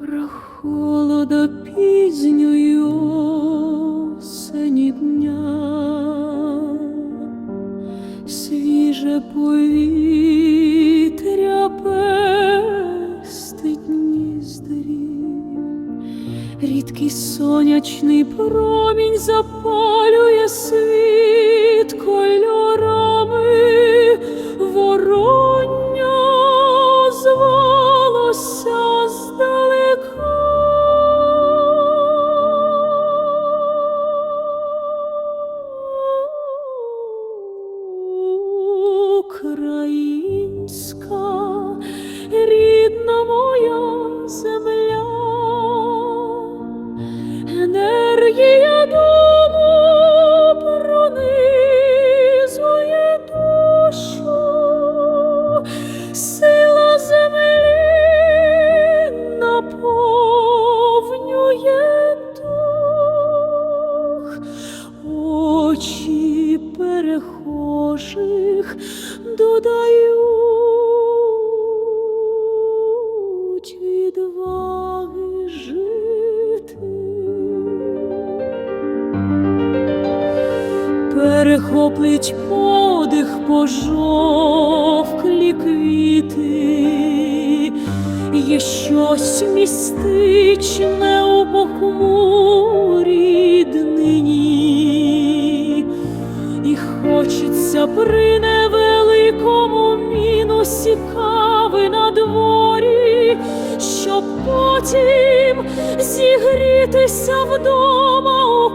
Прохолода пізньої свіже повітря пестить ніздрі, рідкий сонячний промінь запалює світ перехожих додають відваги жити. Перехоплить подих пожовклі квіти, є щось містичне у похмурій невеликому мінусі кави на дворі, щоб потім зігрітися вдома у